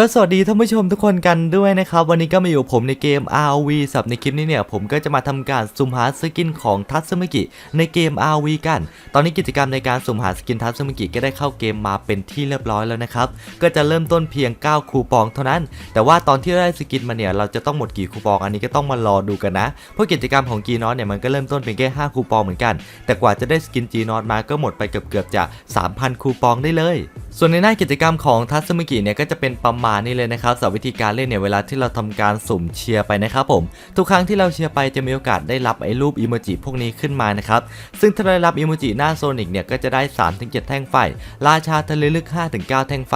ก็สวัสดีท่านผู้ชมทุกคนกันด้วยนะครับ วันนี้ก็มาอยู่ผมในเกม RV สับในคลิปนี้เนี่ย ผมก็จะมาทำการสุ่มหาสกินของทัตสึมิกิในเกม RV กัน ตอนนี้กิจกรรมในการสุ่มหาสกินทัตสึมิกิก็ได้เข้าเกมมาเป็นที่เรียบร้อยแล้วนะครับ ก็จะเริ่มต้นเพียง 9 คูปองเท่านั้น แต่ว่าตอนที่ได้สกินมาเนี่ยเราจะต้องหมดกี่คูปองอันนี้ก็ต้องมารอดูกันนะ เพราะกิจกรรมของจีนอตเนี่ยมันก็เริ่มต้นเพียงแค่5คูปองเหมือนกัน แต่กว่าจะได้สกินจีนอตมาก็หมดไปเกือบๆจะ3,000 คูปองได้เลย ส่วนในหน้ากิจกรรมของทัตสึมิกิเนี่ยก็จะเป็นประมาณนี้เลยนะครับสำหรับวิธีการเล่นเนี่ยเวลาที่เราทำการสุ่มเชียร์ไปนะครับผม ทุกครั้งที่เราเชียร์ไปจะมีโอกาสได้รับไอ้รูปอีโมจิพวกนี้ขึ้นมานะครับ ซึ่งถ้าได้รับอีโมจิหน้าโซนิกเนี่ยก็จะได้ 3-7 แท่งไฟ ราชาทะเลลึก 5-9 แท่งไฟ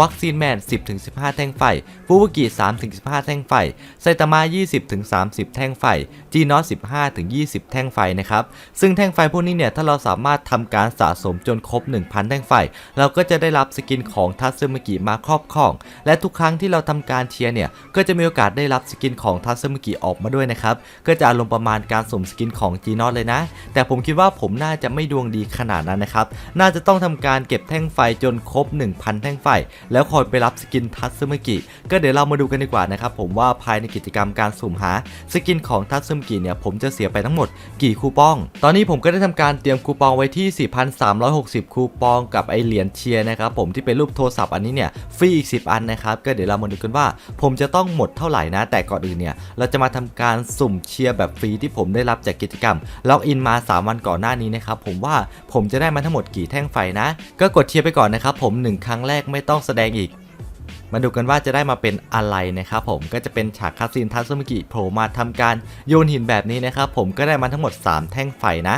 วัคซีนแมน 10-15 แท่งไฟ ฟูบุกิ3-15 แท่งไฟ ไซตามะ20-30 แท่งไฟ จีนอส15-20 แท่งไฟนะครับ ซึ่งแท่งไฟพวกนี้เนี่ยถ้าเราสามารถทำการสะสมจนครบ 1,000 แท่งไฟ เราก็จะได้รับสกินของทัตสึมิกิมาครอบครองและและทุกครั้งที่เราทำการเชียร์เนี่ย ก็จะมีโอกาสได้รับสกินของทัตสึมิกิออกมาด้วยนะครับ ก็จะอารมณ์ประมาณการสุ่มสกินของจีนอสเลยนะ แต่ผมคิดว่าผมน่าจะไม่ดวงดีขนาดนั้นนะครับ น่าจะต้องทำการเก็บแท่งไฟจนครบ 1,000 แท่งไฟ แล้วคอยไปรับสกินทัตสึมิกิก็เดี๋ยวเรามาดูกันดีกว่านะครับผมว่าภายในกิจกรรมการสุ่มหาสกินของทัตสึมิกิเนี่ยผมจะเสียไปทั้งหมดกี่คูปอง ตอนนี้ผมก็ได้ทำการเตรียมคูปองไว้ที่ 4,360 คูปองกับไอเหรียญเชียร์นะครับผมที่เป็นรูปโทรศัพท์อันนี้เนี่ยฟรีอีก 10 อันนะครับ ก็เดี๋ยวเรามาดูกันว่า ผมจะต้องหมดเท่าไหร่นะ แต่ก่อนอื่นเนี่ย เราจะมาทำการสุ่มเชียร์แบบฟรีที่ผมได้รับจากกิจกรรม ล็อกอินมา 3 วันก่อนหน้านี้นะครับ ผมว่าผมจะได้มาทั้งหมดกี่แท่งไฟนะ ก็กดเชียร์ไปก่อนนะครับผมหนึ่งครั้งแรกไม่ต้องแสดงอีกมาดูกันว่าจะได้มาเป็นอะไรนะครับผมก็จะเป็นฉากคาสินทัตสึมิกิโผล่มาทำการโยนหินแบบนี้นะครับผมก็ได้มาทั้งหมด 3 แท่งไฟนะ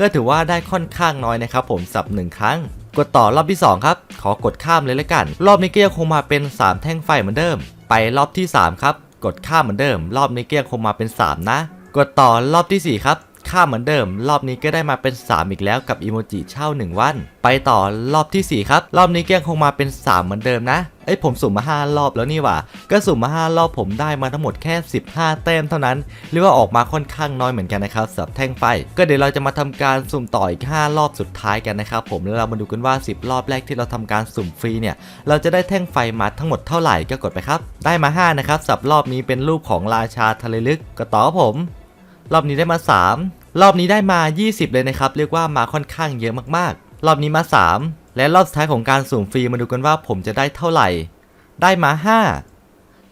ก็ถือว่าได้ค่อนข้างน้อยนะครับผมสับหนึ่งครั้ง กดต่อรอบที่ 2 ครับ ขอกดข้ามเลยละกัน รอบนี้ก็ยังคงมาเป็น 3 แท่งไฟเหมือนเดิม ไปรอบที่ 3 ครับ กดข้ามเหมือนเดิม รอบนี้ก็ยังคงมาเป็น 3 นะ กดต่อรอบทีสี่4 ครับข้ามเหมือนเดิม รอบนี้ก็ได้มาเป็น 3 อีกแล้วกับอีโมจิเช่า 1 วัน ไปต่อรอบทีสี่4 ครับ รอบนี้ก็ยังคงมาเป็น 3 เหมือนเดิมนะ เอ้ยผมสุ่มมา 5 รอบแล้วนี่หว่า ก็สุ่มมา 5 รอบผมได้มาทั้งหมดแค่ 15 แต้มเท่านั้น เรียกว่าออกมาค่อนข้างน้อยเหมือนกันนะครับสำหรับแท่งไฟ ก็เดี๋ยวเราจะมาทำการสุ่มต่ออีก 5 รอบสุดท้ายกันนะครับผมแล้วเรามาดูกันว่า 10 รอบแรกที่เราทำการสุ่มฟรีเนี่ย เราจะได้แท่งไฟมาทั้งหมดเท่าไหร่ก็กดไปครับ ได้มา 5 นะครับสำหรับรอบนี้เป็นรูปของราชาทะเลลึกก็ต่อผม รอบนี้ได้มา 3 รอบนี้ได้มา 20 เลยนะครับ เรียกว่ามาค่อนข้างเยอะมากๆ รอบนี้มา 3 และรอบสุดท้ายของการสุ่มฟรีมาดูกันว่าผมจะได้เท่าไหร่ ได้มา 5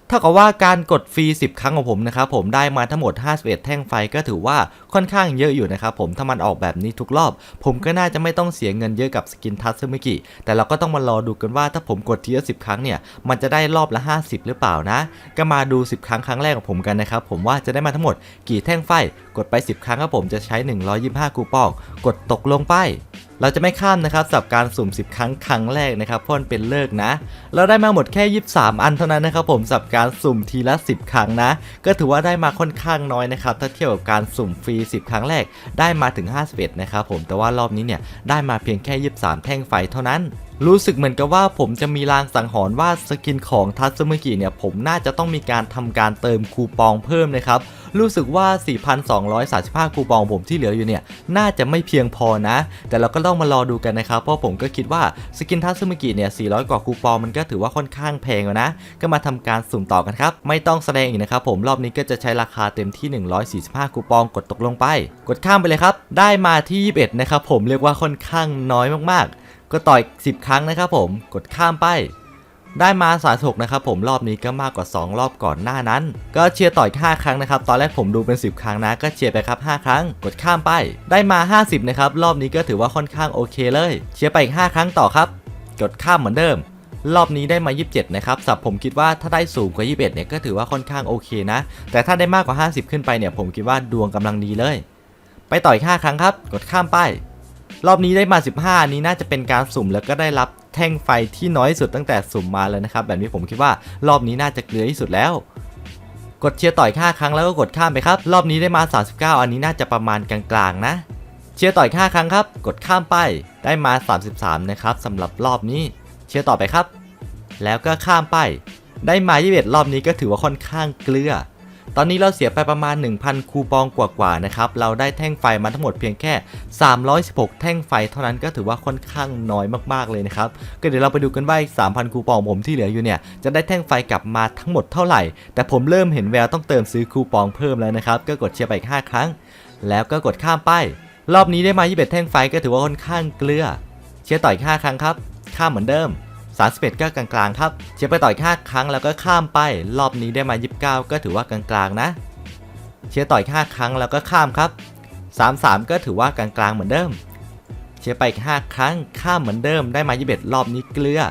เท่ากับว่าการกดฟรี 10 ครั้งของผมนะครับผมได้มาทั้งหมด 51 แท่งไฟก็ถือว่าค่อนข้างเยอะอยู่นะครับผมถ้ามันออกแบบนี้ทุกรอบ ผมก็น่าจะไม่ต้องเสียเงินเยอะกับสกินทัตสึมิกิ แต่เราก็ต้องมารอดูกันว่าถ้าผมกดทีละ10 ครั้งเนี่ย มันจะได้รอบละ 50 หรือเปล่านะ ก็มาดู 10 ครั้งครั้งแรกของผมกันนะครับผมว่าจะได้มาทั้งหมดกี่แท่งไฟ กดไป 10 ครั้งครับผมจะใช้ 125 คูปอง กดตกลงไป เราจะไม่ข้ามนะครับสำหรับการสุ่ม 10 ครั้งครั้งแรกนะครับเพราะมันเป็นเลิกนะ เราได้มาหมดแค่ 23 อันเท่านั้นนะครับผมสำหรับการสุ่มทีละ 10 ครั้งนะ ก็ถือว่าได้มาค่อนข้างน้อยนะครับถ้าเทียบกับการสุ่มฟรี 10 ครั้งแรกได้มาถึง 51 นะครับผมแต่ว่ารอบนี้เนี่ยได้มาเพียงแค่ 23 แท่งไฟเท่านั้น รู้สึกเหมือนกับว่าผมจะมีลางสังหรณ์ว่าสกินของทัตสึมกิเนี่ยผมน่าจะต้องมีการทำการเติมคูปองเพิ่มนะครับรู้สึกว่า 4,235 คูปองผมที่เหลืออยู่เนี่ยน่าจะไม่เพียงพอนะ แต่เราก็ต้องมารอดูกันนะครับ เพราะผมก็คิดว่าสกินทัตสึมกิเนี่ย 400 กว่าคูปองมันก็ถือว่าค่อนข้างแพงแล้วนะ ก็มาทำการสุ่มต่อกันครับ ไม่ต้องแสดงอีกนะครับผมรอบนี้ก็จะใช้ราคาเต็มที่ 145 คูปองกดตกลงไป กดข้ามไปเลยครับ ได้มาที่ 21 นะครับผมเรียกว่าค่อนข้างน้อยมากๆ ก็ต่อย10 ครั้งนะครับผมกดข้ามไป ได้มาสาถกนะครับผมรอบนี้ก็มากกว่า 2 รอบก่อนหน้านั้น ก็เชียร์ต่อย5ครั้งนะครับตอนแรกผมดูเป็น 10 ครั้งนะก็เชียร์ไปครับ 5 ครั้งกดข้ามไป ได้มา 50นะครับรอบนี้ก็ถือว่าค่อนข้างโอเคเลย เชียร์ไปอีก 5 ครั้งต่อครับ กดข้ามเหมือนเดิมรอบนี้ได้มา 27 นะครับสับผมคิดว่าถ้าได้สูงกว่า 21 เนี่ยก็ถือว่าค่อนข้างโอเคนะ แต่ถ้าได้มากกว่า 50 ขึ้นไปเนี่ยผมคิดว่าดวงกำลังดีเลย ไปต่ออีก5ครั้งครับ กดข้ามไป รอบนี้ได้มา 15อันนี้น่าจะเป็นการสุ่มแล้วก็ได้รับแท่งไฟที่น้อยสุดตั้งแต่สุ่มมาเลยนะครับ แบบนี้ผมคิดว่ารอบนี้น่าจะเกลือที่สุดแล้ว กดเชียร์ต่อย5ครั้งแล้วก็กดข้ามไปครับ รอบนี้ได้มา 39 อันนี้น่าจะประมาณกลางๆนะ เชียร์ต่อย5ครั้งครับ กดข้ามไปได้มา 33 นะครับสำหรับรอบนี้เชียร์ต่อไปครับ แล้วก็ข้ามไปได้มา21รอบนี้ก็ถือว่าค่อนข้างเกลือ ตอนนี้เราเสียไปประมาณ 1,000 คูปองกว่าๆนะครับ เราได้แท่งไฟมาทั้งหมดเพียงแค่ 316 แท่งไฟเท่านั้นก็ถือว่าค่อนข้างน้อยมากๆเลยนะครับ ก็เดี๋ยวเราไปดูกันว่าอีก3,000 คูปองผมที่เหลืออยู่เนี่ย จะได้แท่งไฟกลับมาทั้งหมดเท่าไหร่ แต่ผมเริ่มเห็นแววต้องเติมซื้อคูปองเพิ่มแล้วนะครับ ก็กดเชียร์ไปอีก5ครั้ง แล้วก็กดข้ามไป รอบนี้ได้มา21แท่งไฟก็ถือว่าค่อนข้างเกลือ เชียร์ต่ออีก5ครั้งครับ ข้ามเหมือนเดิม 31ก็กลางๆครับเชียร์ไปต่ออีก5ครั้งแล้วก็ข้ามไป รอบนี้ได้มา 29 ก็ถือว่ากลางๆนะ เชียร์ต่ออีก5ครั้งแล้วก็ข้ามครับ 33 ก็ถือว่ากลางๆเหมือนเดิม เชียร์ไปอีก5ครั้งข้ามเหมือนเดิมได้มา 21 รอบนี้เกลือ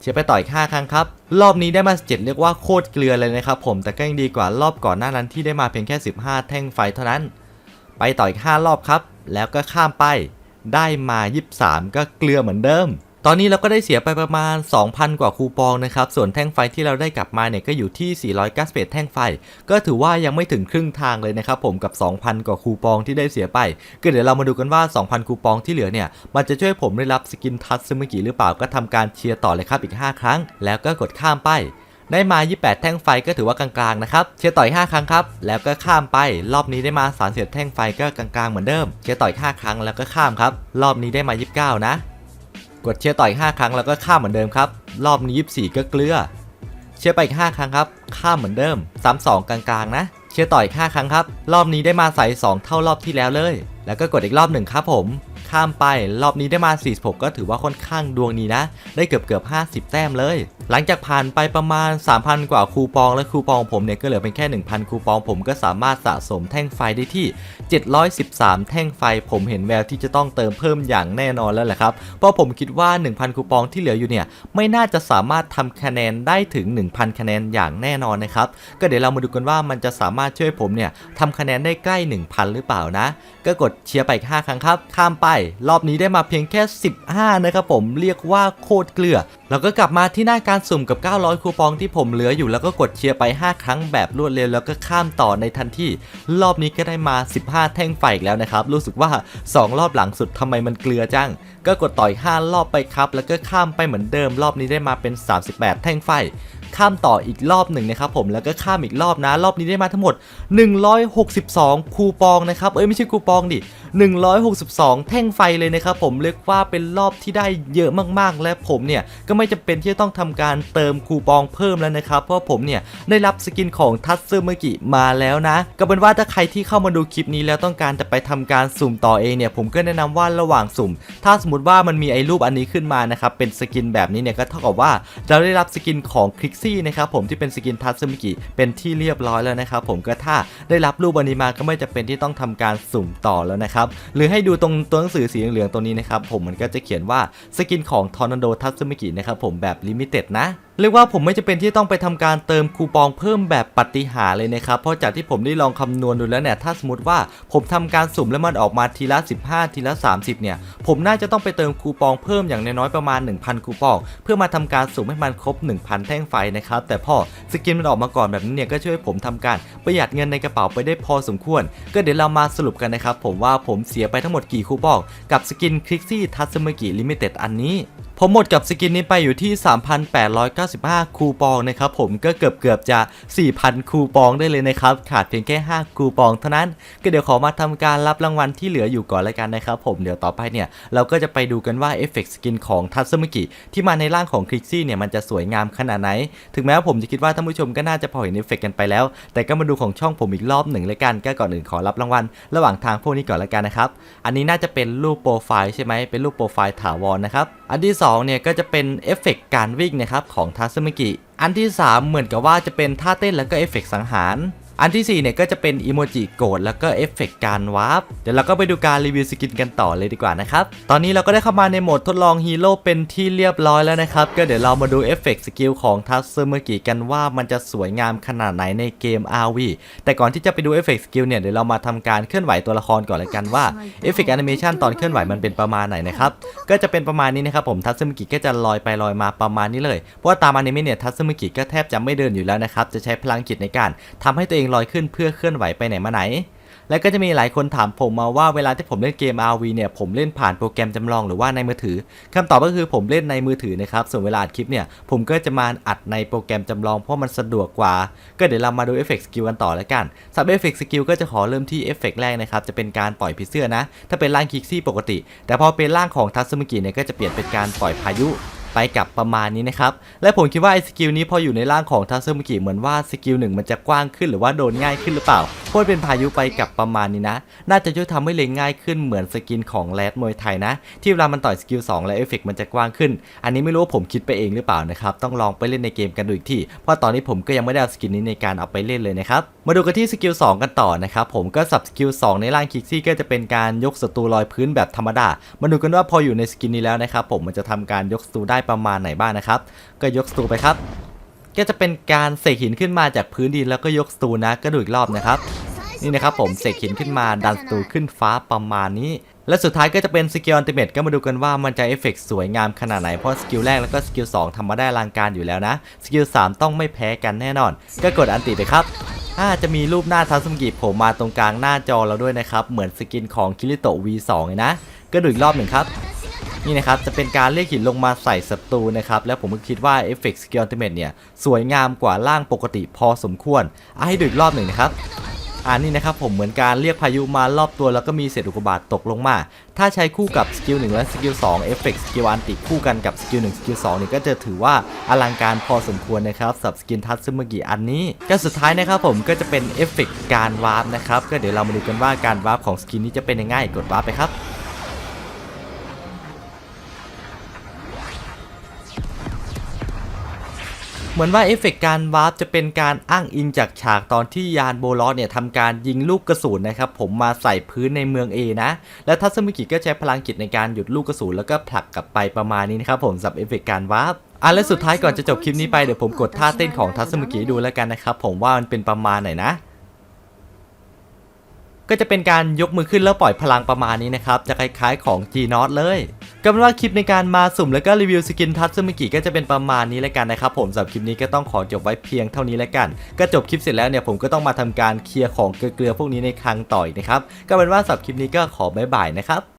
เชียร์ไปต่ออีก5ครั้งครับ รอบนี้ได้มา 7 เรียกว่าโคตรเกลือเลยนะครับผมแต่ก็ยังดีกว่ารอบก่อนหน้านั้นที่ได้มาเพียงแค่ 15 แท่งไฟเท่านั้น ไปต่ออีก5รอบครับ แล้วก็ข้ามไปได้มา 23 ก็เกลือเหมือนเดิม ตอนนี้เราก็ได้เสียไปประมาณ 2,000 กว่าคูปองนะครับ ส่วนแท่งไฟที่เราได้กลับมาเนี่ยก็อยู่ที่ 491แท่งไฟ ก็ถือว่ายังไม่ถึงครึ่งทางเลยนะครับผมกับ 2,000 กว่าคูปองที่ได้เสียไป ก็เดี๋ยวเรามาดูกันว่า 2,000 คูปองที่เหลือเนี่ย มันจะช่วยผมได้รับสกินทัชซึมิกิหรือเปล่าก็ทำการเชียร์ต่อเลยครับอีก 5 ครั้ง แล้วก็กดข้ามไปได้มา 28 แท่งไฟก็ถือว่ากลางๆนะครับ เชียร์ต่อย 5 ครั้งครับ แล้วก็ข้ามไป รอบนี้ได้มา31แท่งไฟก็กลางๆเหมือนเดิม เชียร์ต่อย 5 ครั้งแล้วก็ข้ามครับ รอบนี้ได้มา 29 นะ กดเชียร์ต่อย5ครั้งแล้วก็ข้ามเหมือนเดิมครับ รอบนี้24ก็เกลือ เชียร์ไปอีก5ครั้งครับ ข้ามเหมือนเดิม32กลางๆนะ เชียร์ต่อย5ครั้งครับ รอบนี้ได้มาใส่2เท่ารอบที่แล้วเลย แล้วก็กดอีกรอบหนึ่งครับผม ข้ามไปรอบนี้ได้มา46ก็ถือว่าค่อนข้างดวงดีนะ ได้เกือบเกือบ50 แต้มเลย หลังจากผ่านไปประมาณ 3,000 กว่าคูปองและคูปองผมเนี่ยก็เหลือเป็นแค่ 1,000 คูปองผมก็สามารถสะสมแท่งไฟได้ที่ 713 แท่งไฟ ผมเห็นแววที่จะต้องเติมเพิ่มอย่างแน่นอนแล้วแหละครับ เพราะผมคิดว่า 1,000 คูปองที่เหลืออยู่เนี่ยไม่น่าจะสามารถทำคะแนนได้ถึง 1,000 คะแนนอย่างแน่นอนนะครับ ก็เดี๋ยวเรามาดูกันว่ามันจะสามารถช่วยผมเนี่ยทำคะแนนได้ใกล้ 1,000 หรือเปล่านะ ก็กดเชียร์ไปอีก5ครั้งครับ ข้ามไป รอบนี้ได้มาเพียงแค่ 15 นะครับผมเรียกว่าโคตรเกลือเราก็กลับมาที่หน้าการสุ่มกับ 900 คูปองที่ผมเหลืออยู่แล้วก็กดเชียร์ไป 5 ครั้งแบบรวดเร็วแล้วก็ข้ามต่อในทันทีรอบนี้ก็ได้มา 15 แท่งไฟอีกแล้วนะครับ รู้สึกว่า 2 รอบหลังสุดทำไมมันเกลือจัง ก็กดต่อย 5 รอบไปครับ แล้วก็ข้ามไปเหมือนเดิม รอบนี้ได้มาเป็น 38 แท่งไฟ ข้ามต่ออีกรอบหนึ่งนะครับผมแล้วก็ข้ามอีกรอบนะ รอบนี้ได้มาทั้งหมด 162 คูปองนะครับเอ้ยไม่ใช่คูปองดิ 162 แท่งไฟเลยนะครับผมเรียกว่าเป็นรอบที่ได้เยอะมากๆ และผมเนี่ยก็ไม่จำเป็นที่จะต้องทำการเติมคูปองเพิ่มแล้วนะครับเพราะผมเนี่ยได้รับสกินของทัตซึเมกิมาแล้วนะก็เป็นว่าถ้าใครที่เข้ามาดูคลิปนี้แล้วต้องการจะไปทำการสุ่มต่อเองเนี่ยผมก็แนะนำว่าระหว่างสุ่ม ถ้าสมมติว่ามันมีไอ้รูปอันนี้ขึ้นมานะครับเป็นสกินแบบนี้เนี่ยก็เท่ากับว่าเราได้รับสกินของคลิกซี่ที่นะครับผมที่เป็นสกินทัตซึมิกิเป็นที่เรียบร้อยแล้วนะครับผมก็ถ้าได้รับรูปอันนี้มาก็ไม่จะเป็นที่ต้องทำการสุ่มต่อแล้วนะครับหรือให้ดูตรงตัวหนังสือสีเหลืองๆตัวนี้นะครับผมมันก็จะเขียนว่าสกินของทอร์นาโดทัตซึมิกินะครับผมแบบลิมิเต็ดนะเรียกว่าผมไม่จะเป็นที่ต้องไปทำการเติมคูปองเพิ่มแบบปฏิหารเลยนะครับ เพราะจากที่ผมได้ลองคำนวณดูแล้วเนี่ย ถ้าสมมติว่าผมทำการสุ่มแล้วมันออกมาทีละ 15 ทีละ 30 เนี่ย ผมน่าจะต้องไปเติมคูปองเพิ่มอย่างน้อยๆประมาณ 1,000 คูปอง เพื่อมาทำการสุ่มให้มันครบ 1,000 แท่งไฟนะครับ แต่พอสกินมันออกมาก่อนแบบนี้เนี่ยก็ช่วยผมทำการประหยัดเงินในกระเป๋าไปได้พอสมควร ก็เดี๋ยวเรามาสรุปกันนะครับผมว่าผมเสียไปทั้งหมดกี่คูปอง กับสกินคลิกซี่ทัสเมกิลิมิเต็ดอันนี้ ผมหมดกับสกินนี้ไปอยู่ที่ 3,895 คูปองนะครับผมก็เกือบเกือบๆจะ 4,000 คูปองได้เลยนะครับขาดเพียงแค่ 5 คูปองเท่านั้น ก็เดี๋ยวขอมาทำการรับรางวัลที่เหลืออยู่ก่อนแล้วกันนะครับผมเดี๋ยวต่อไปเนี่ยเราก็จะไปดูกันว่าเอฟเฟกต์สกินของทัตสึมิกิที่มาในร่างของคลิกซี่เนี่ยมันจะสวยงามขนาดไหน ถึงแม้ว่าผมจะคิดว่าท่านผู้ชมก็น่าจะพอเห็นเอฟเฟกต์กันไปแล้ว แต่ก็มาดูของช่องผมอีกรอบหนึ่งเลยกันก็ก่อนอื่นขอรับรางวัลระหว่างทางพวกนี้ก่อนแล้วกันนะครับอันนี้น่าจะเป็นรูปโปรไฟล์ใช่ไหมเป็นรูปโปรไฟล์ถาวรนะครับอันที่สองเนี่ยก็จะเป็นเอฟเฟกต์การวิ่งนะครับของทัสมิกิ อันที่ 3 เหมือนกับว่าจะเป็นท่าเต้นแล้วก็เอฟเฟกต์สังหาร อันที่4เนี่ยก็จะเป็นอีโมจิโกรธแล้วก็เอฟเฟกต์การวาร์ปเดี๋ยวเราก็ไปดูการรีวิวสกินกันต่อเลยดีกว่านะครับ ตอนนี้เราก็ได้เข้ามาในโหมดทดลองฮีโร่เป็นที่เรียบร้อยแล้วนะครับ ก็เดี๋ยวเรามาดูเอฟเฟกต์สกิลของทัสเมกิกันว่ามันจะสวยงามขนาดไหนในเกม RV แต่ก่อนที่จะไปดูเอฟเฟกต์สกิลเนี่ยเดี๋ยวเรามาทำการเคลื่อนไหวตัวละครก่อนเลยกันว่าเอฟเฟกต์แอนิเมชันตอนเคลื่อนไหวมันเป็นประมาณไหนนะครับก็จะเป็นประมาณนี้นะครับผมทัตสึมิกิก็จะลอยไปลอยมาประมาณนี้เลยเพราะว่าตามอนิเมะเนี่ยทัตสึมิกิก็แทบจะไม่เดินอยู่แล้วนะครับจะใช้พลังจิตในการทำให้ตัวเองลอยขึ้นเพื่อเคลื่อนไหวไปไหนมาไหน แล้วก็จะมีหลายคนถามผมมาว่าเวลาที่ผมเล่นเกม RV เนี่ยผมเล่นผ่านโปรแกรมจำลองหรือว่าในมือถือคำตอบก็คือผมเล่นในมือถือนะครับส่วนเวลาอัดคลิปเนี่ยผมก็จะมาอัดในโปรแกรมจำลองเพราะมันสะดวกกว่า ก็เดี๋ยวเรามาดูเอฟเฟกต์สกิลกันต่อแล้วกันสำหรับเอฟเฟกต์สกิลก็จะขอเริ่มที่เอฟเฟกต์แรกนะครับจะเป็นการปล่อยผีเสื้อนะถ้าเป็นร่างคิกซี่ปกติ แต่พอเป็นร่างของทัตสึมิกิเนี่ยก็จะเปลี่ยนเป็นการปล่อยพายุ ไปกับประมาณนี้นะครับ และผมคิดว่าไอ้สกิลนี้พออยู่ในร่างของทัตสึมิกิเหมือนว่าสกิลหนึ่งมันจะกว้างขึ้นหรือว่าโดนง่ายขึ้นหรือเปล่าเพราะมันเป็นพายุไปกับประมาณนี้นะ น่าจะช่วยทำให้เล็งง่ายขึ้นเหมือนสกินของแรดมวยไทยนะ ที่เวลามันต่อยสกิล2และเอฟเฟกต์มันจะกว้างขึ้น อันนี้ไม่รู้ว่าผมคิดไปเองหรือเปล่านะครับต้องลองไปเล่นในเกมกันดูอีกทีเพราะตอนนี้ผมก็ยังไม่ได้เอาสกินนี้ในการเอาไปเล่นเลยนะครับ มาดูกันที่สกิล2กันต่อนะครับผมก็สับสกิล2ในร่างคิกซี่ก็จะเป็นการยกศัตรูลอยพื้นแบบธรรมดา มาดูกันว่าพออยู่ในสกินนี้แล้วนะครับผมมันจะทำการยกศัตรูได้ประมาณไหนบ้างนะครับ ก็ยกศัตรูไปครับ ก็จะเป็นการเสกหินขึ้นมาจากพื้นดินแล้วก็ยกศัตรูนะก็ดูอีกรอบนะครับ นี่นะครับผมเสกหินขึ้นมาดันศัตรูขึ้นฟ้าประมาณนี้ และสุดท้ายก็จะเป็นสกิลอันติเมตก็มาดูกันว่ามันจะเอฟเฟกต์สวยงามขนาดไหน เพราะสกิลแรกแล้วก็สกิล2ทำมาได้ลังการอยู่แล้วนะ สกิล3ต้องไม่แพ้กันแน่นอน ก็กดอันติไปครับ ถ้าจะมีรูปหน้าทัสมกิโผล่มาตรงกลางหน้าจอเราด้วยนะครับ เหมือนสกินของคิริโตะ V2 เลยนะ ก็ดูอีกรอบหนึ่งครับ นี่นะครับ จะเป็นการเรียกหินลงมาใส่ศัตรูนะครับ แล้วผมก็คิดว่าเอฟเฟกต์สกิลอัลติเมตเนี่ย สวยงามกว่าร่างปกติพอสมควรอะให้ดูอีกรอบหนึ่งนะครับ อ่านี่นะครับผมเหมือนการเรียกพายุมารอบตัวแล้วก็มีเศษอุกกาบาตตกลงมา ถ้าใช้คู่กับสกิล1และสกิล2เอฟเฟกต์สกิลอันติคู่กันกับสกิล1สกิล2นี่ก็จะถือว่าอลังการพอสมควรนะครับสับสกินทัตซึมกิอันนี้ก็สุดท้ายนะครับผมก็จะเป็นเอฟเฟกต์การวาร์ปนะครับก็เดี๋ยวเรามาดูกันว่าการวาร์ปของสกินนี้จะเป็นยังไงกดวาร์ปไปครับ เหมือนว่าเอฟเฟกต์การวาร์ปจะเป็นการอ้างอิงจากฉากตอนที่ยานโบลอสเนี่ยทำการยิงลูกกระสุนนะครับผมมาใส่พื้นในเมือง A นะ และทัศมิกิก็ใช้พลังจิตในการหยุดลูกกระสุนแล้วก็ผลักกลับไปประมาณนี้นะครับผมสำหรับเอฟเฟกต์การวาร์ปอะและสุดท้ายก่อนจะจบคลิปนี้ไปเดี๋ยวผมกดท่าเต้นของทัศมิกิดูแล้วกันนะครับผมว่ามันเป็นประมาณไหนนะ ก็จะเป็นการยกมือขึ้นแล้วปล่อยพลังประมาณนี้นะครับ จะคล้ายๆของ G n o t เลยก็เป็นว่าคลิปในการมาสุ่มแล้วก็รีวิวสกินทัตซึมิกิก็จะเป็นประมาณนี้แล้วกันนะครับผมสำหรับคลิปนี้ก็ต้องขอจบไว้เพียงเท่านี้แล้วกัน ก็จบคลิปเสร็จแล้วเนี่ยผมก็ต้องมาทำการเคลียร์ของเกลือๆพวกนี้ในคลังต่ออีกนะครับก็เป็นว่าสำหรับคลิปนี้ก็ขอบ๊ายบายนะครับ